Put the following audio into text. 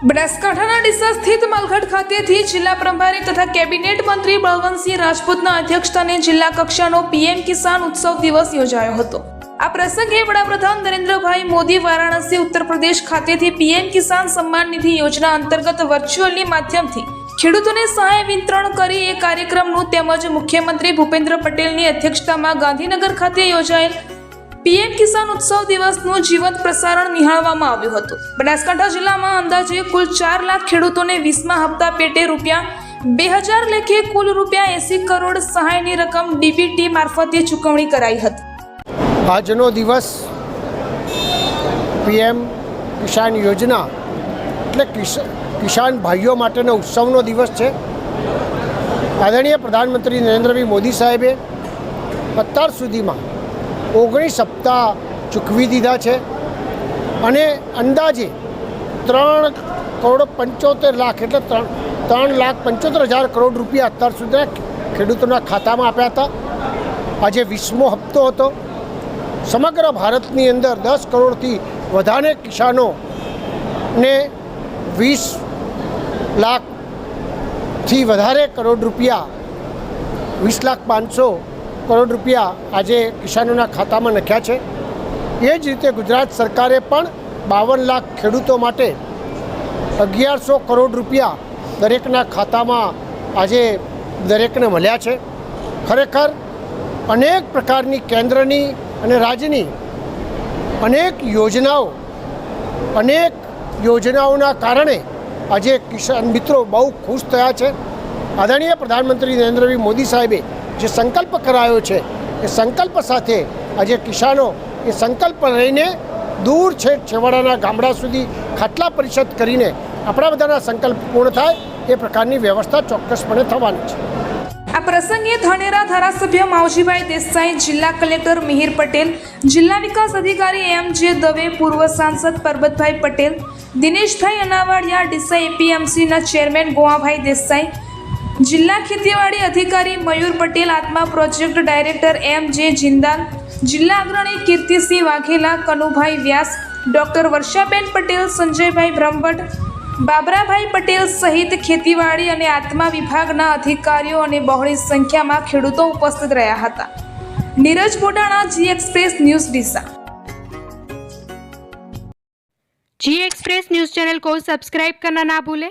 બનાસકાંઠાના ડીસા સ્થિત માલઘાટ ખાતેથી જિલ્લા પ્રભારી તથા કેબિનેટ મંત્રી બળવંતસિંહ રાજપૂતના અધ્યક્ષસ્થાને જિલ્લા કક્ષાનો પીએમ કિસાન ઉત્સવ દિવસ યોજાયો હતો. આ પ્રસંગે વડાપ્રધાન નરેન્દ્રભાઈ મોદી વારાણસી ઉત્તર પ્રદેશ ખાતેથી પીએમ કિસાન સન્માન નિધિ યોજના અંતર્ગત વર્ચ્યુઅલી માધ્યમથી ખેડૂતોને સહાય વિતરણ કરી એ કાર્યક્રમનું તેમજ મુખ્યમંત્રી ભૂપેન્દ્ર પટેલની અધ્યક્ષતામાં ગાંધીનગર ખાતે યોજાયેલ પીએમ કિસાન ઉત્સવ દિવસનું જીવંત પ્રસારણ નિહાળવામાં આવ્યું હતું. બનાસકાંઠા જિલ્લામાં અંદાજે કુલ ચાર લાખ ખેડૂતોને વીસમા હપ્તા પેટે રૂપિયા બે હજાર લેખે કુલ રૂપિયા એસી કરોડ સહાયની રકમ ડીબીટી મારફતે ચૂકવણી કરાઈ હતી. આજનો દિવસ પીએમ કિસાન યોજના એટલે કિસ- કિસાન ભાઈઓ માટેનો ઉત્સવનો દિવસ છે. આદરણીય પ્રધાનમંત્રી નરેન્દ્રભાઈ મોદી સાહેબે અત્યાર સુધીમાં ઓગણીસ હપ્તા ચૂકવી દીધા છે. અને અંદાજે ત્રણ કરોડ પંચોતેર લાખ એટલે ત્રણ ત્રણ લાખ પંચોતેર હજાર કરોડ રૂપિયા અત્યાર સુધી ખેડૂતોના ખાતામાં આપ્યા હતા. આજે વીસમો હપ્તો હતો. સમગ્ર ભારતની અંદર દસ કરોડથી વધારે કિસાનોને વીસ લાખથી વધારે કરોડ રૂપિયા, વીસ લાખ પાંચસો કરોડ રૂપિયા આજે કિસાનોના ખાતામાં નાખ્યા છે. એ જ રીતે ગુજરાત સરકારે પણ બાવન લાખ ખેડૂતો માટે અગિયારસો કરોડ રૂપિયા દરેકના ખાતામાં આજે દરેકને મળ્યા છે. ખરેખર અનેક પ્રકારની કેન્દ્રની અને રાજ્યની અનેક યોજનાઓ, અનેક યોજનાઓના કારણે આજે કિસાન મિત્રો બહુ ખુશ થયા છે. આદરણીય પ્રધાનમંત્રી નરેન્દ્રભાઈ મોદી સાહેબે જે સંકલ્પ કરાયો છે, એ સંકલ્પ સાથે આજે કિસાનો એ સંકલ્પ લઈને દૂર છે છેવાડાના ગામડા સુધી ખાટલા પરિષદ કરીને આપણા બધાના સંકલ્પ પૂર્ણ થાય એ પ્રકારની વ્યવસ્થા ચોક્કસપણે થવાની છે. આ પ્રસંગે ધાનેરા ધારાસભ્ય માવજીભાઈ દેસાઈ, જિલ્લા કલેક્ટર મિહિર પટેલ, જિલ્લા વિકાસ અધિકારી એમ જે દવે, પૂર્વ સાંસદ પરબતભાઈ પટેલ, દિનેશભાઈ અનાવાડિયા ડીસા એપીએમસીના ચેરમેન ગોવાભાઈ દેસાઈ જિલ્લા ખેતીવાડી અધિકારી મયુર પટેલ આત્મા પ્રોજેક્ટ ડાયરેક્ટર એમ જે જિંદાલ, જિલ્લા અગ્રણી કીર્તિસિંહ વાઘેલા, કનુભાઈ વ્યાસ, ડૉક્ટર વર્ષાબેન પટેલ, સંજયભાઈ બ્રહ્મભટ્ટ, બાબરાભાઈ પટેલ સહિત ખેતીવાડી અને આત્મા વિભાગના અધિકારીઓ અને બહોળી સંખ્યામાં ખેડૂતો ઉપસ્થિત રહ્યા હતા. Neeraj Bodana G express news Deesa. G express news channel को સબસ્ક્રાઇબ करना ના ભૂલે.